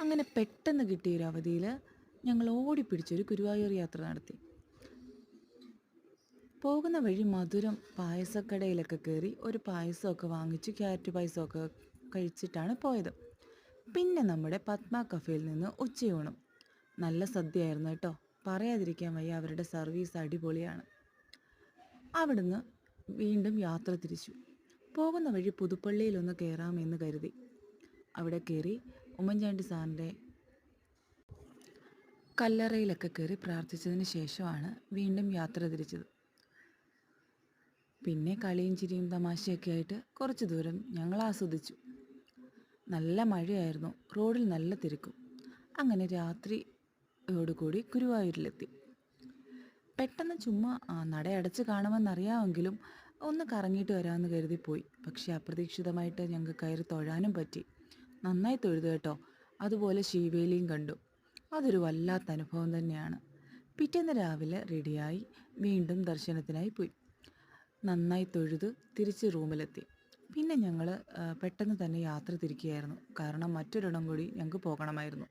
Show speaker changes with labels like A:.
A: അങ്ങനെ പെട്ടെന്ന് കിട്ടിയൊരു അവധിയിൽ ഞങ്ങൾ ഓടിപ്പിടിച്ചൊരു ഗുരുവായൂർ യാത്ര നടത്തി. പോകുന്ന വഴി മധുരം പായസക്കടയിലൊക്കെ കയറി ഒരു പായസമൊക്കെ വാങ്ങിച്ച് ക്യാരറ്റ് പായസമൊക്കെ കഴിച്ചിട്ടാണ് പോയത്. പിന്നെ നമ്മുടെ പത്മ കഫേയിൽ നിന്ന് ഉച്ചയൂണും. നല്ല സദ്യയായിരുന്നു കേട്ടോ. പറയാതിരിക്കാൻ വയ്യ അവരുടെ സർവീസ് അടിപൊളിയാണ്. അവിടുന്ന് വീണ്ടും യാത്ര തിരിച്ചു. പോകുന്ന വഴി പുതുപ്പള്ളിയിലൊന്ന് കയറാമെന്ന് കരുതി. അവിടെ കയറി ഉമ്മൻചാണ്ടി സാറിന്റെ കല്ലറയിലൊക്കെ കയറി പ്രാർത്ഥിച്ചതിന് ശേഷമാണ് വീണ്ടും യാത്ര തിരിച്ചത്. പിന്നെ കളിയും ചിരിയും തമാശയൊക്കെ ആയിട്ട് കുറച്ച് ദൂരം ഞങ്ങൾ ആസ്വദിച്ചു. നല്ല മഴയായിരുന്നു. റോഡിൽ നല്ല തിരക്കും. അങ്ങനെ രാത്രിയോടുകൂടി ഗുരുവായൂരിലെത്തി. പെട്ടെന്ന് ചുമ്മാ നട നടയടച്ച് കാണുമെന്നറിയാമെങ്കിലും ഒന്ന് കറങ്ങിയിട്ട് വരാമെന്ന് കരുതി പോയി പക്ഷേ അപ്രതീക്ഷിതമായിട്ട് ഞങ്ങൾക്ക് കയറി തൊഴാനും പറ്റി. നന്നായി തൊഴുതു കേട്ടോ. അതുപോലെ ശീവേലിയും കണ്ടു. അതൊരു വല്ലാത്ത അനുഭവം തന്നെയാണ്. പിറ്റേന്ന് രാവിലെ റെഡിയായി വീണ്ടും ദർശനത്തിനായി പോയി. നന്നായി തൊഴുത് തിരിച്ച് റൂമിലെത്തി. പിന്നെ ഞങ്ങൾ പെട്ടെന്ന് തന്നെ യാത്ര തിരിക്കുകയായിരുന്നു. കാരണം മറ്റൊരിടം കൂടി ഞങ്ങൾക്ക് പോകണമായിരുന്നു.